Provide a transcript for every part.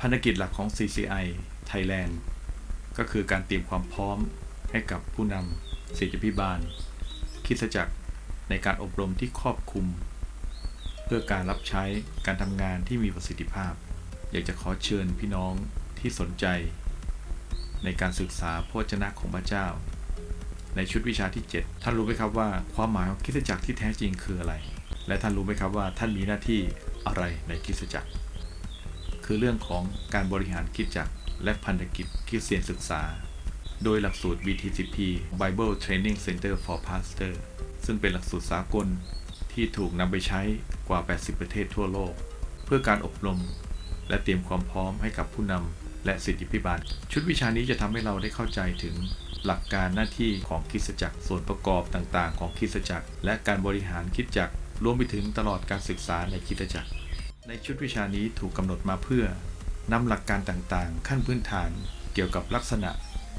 ภารกิจหลักของ CCI Thailand ก็คือการเตรียมความพร้อมให้กับผู้นำศิษยพิบาล คิดจักรในการอบรมที่ครอบคลุม เพื่อการรับใช้การทำงานที่มีประสิทธิภาพ อยากจะขอเชิญพี่น้องที่สนใจ ในการศึกษาพระวจนะของพระเจ้า ในชุดวิชาที่ 7 ท่านรู้ไหมครับว่าความหมายของคริสตจักรที่แท้จริงคืออะไร และท่านรู้ไหมครับว่าท่านมีหน้าที่อะไรในคริสตจักร คือเรื่องของการบริหารคริสตจักรและพันธกิจคริสเตียนศึกษา โดยหลักสูตร BTCP Bible Training Center for Pastor ซึ่งเป็นหลักสูตรสากลที่ถูกนำไปใช้กว่า 80 ประเทศทั่วโลก เพื่อการอบรม และเตรียมความพร้อมให้กับผู้นำและสิทธิพิบาล ชุดวิชานี้จะทำให้เราได้เข้าใจถึงหลักการหน้าที่ของคริสตจักรส่วนประกอบต่างๆ ของคริสตจักรและการบริหารคริสตจักรรวมไปถึงตลอดการศึกษาในคริสตจักร ในชุดวิชานี้ถูกกำหนดมาเพื่อนำหลักการต่างๆ ขั้นพื้นฐานเกี่ยวกับลักษณะ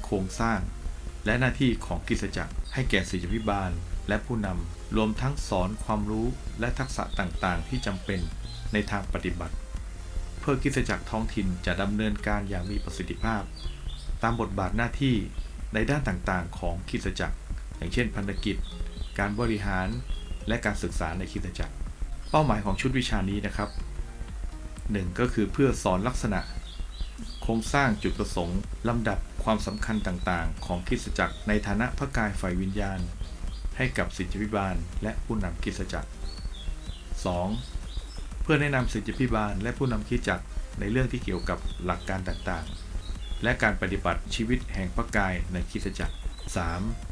โครงสร้าง และหน้าที่ของคริสตจักร ให้แก่ศิษยพิบาล และผู้นำรวมทั้งสอนความรู้และทักษะต่างๆ ที่จำเป็นในทางปฏิบัติ เพื่อคริสตจักรท้องถิ่นจะดำเนินการอย่างมีประสิทธิภาพ ตามบทบาทหน้าที่ในด้านต่างๆ ของคริสตจักร อย่างเช่นพันธกิจ การบริหาร และการศึกษาในคริสตจักร เป้าหมายของชุดวิชานี้นะครับ 1. ก็คือเพื่อสอนลักษณะ โครงสร้างจุดประสงค์ ลำดับความสำคัญต่างๆ ของคริสตจักรในฐานะพระกายฝ่ายวิญญาณ ให้กับศิษยพิบาล และผู้นำคริสตจักร 2. เพื่อแนะนำศิษยพิบาล และผู้นำคริสตจักรในเรื่องที่เกี่ยวกับหลักการต่างๆ และการปฏิบัติชีวิตแห่งพระกายในคริสตจักร 3.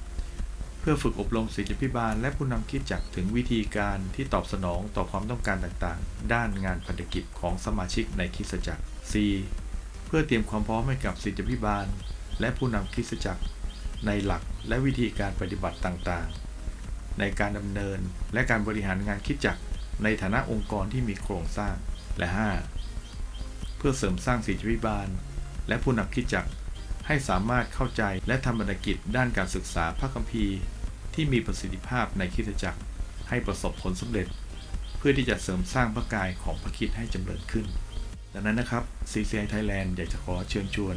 เพื่อฝึกอบรมศิษยพิบาล และผู้นำคริสตจักถึงวิธีการที่ตอบสนองต่อความต้องการต่างๆ ด้านงานพันธกิจของสมาชิกในคิสจักร 4. เพื่อเตรียมความพร้อมให้กับศิษยพิบาล และผู้นำคิสจักร ในหลักและวิธีการปฏิบัติต่างๆ ในการดำเนินและการบริหารงานคิดจักร ในฐานะองค์กรที่มีโครงสร้างและ 5. เพื่อเสริมสร้างศิษยพิบาล และผู้นำคิดจักร ให้สามารถเข้าใจและทำบรรกิจด้านการศึกษาพระคัมภีร์ ที่มีประสิทธิภาพในคริสตจักร ให้ประสบผลสำเร็จ เพื่อที่จะเสริมสร้างพระกายของพระคิดให้จำเริญขึ้น ดังนั้นนะครับ CCI Thailand อยากจะขอเชิญชวน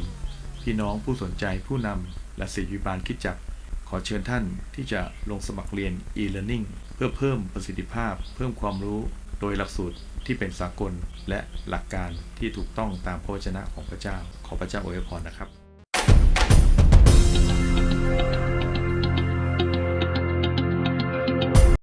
พี่น้องผู้สนใจผู้นำและศิษยพิบาลคิดจักร ขอเชิญท่านที่จะลงสมัครเรียน e-learning เพื่อเพิ่มประสิทธิภาพ เพิ่มความรู้โดยหลักสูตรที่เป็นสากลและหลักการที่ถูกต้องตามพระวจนะของพระเจ้า ขอพระเจ้าอวยพรนะครับ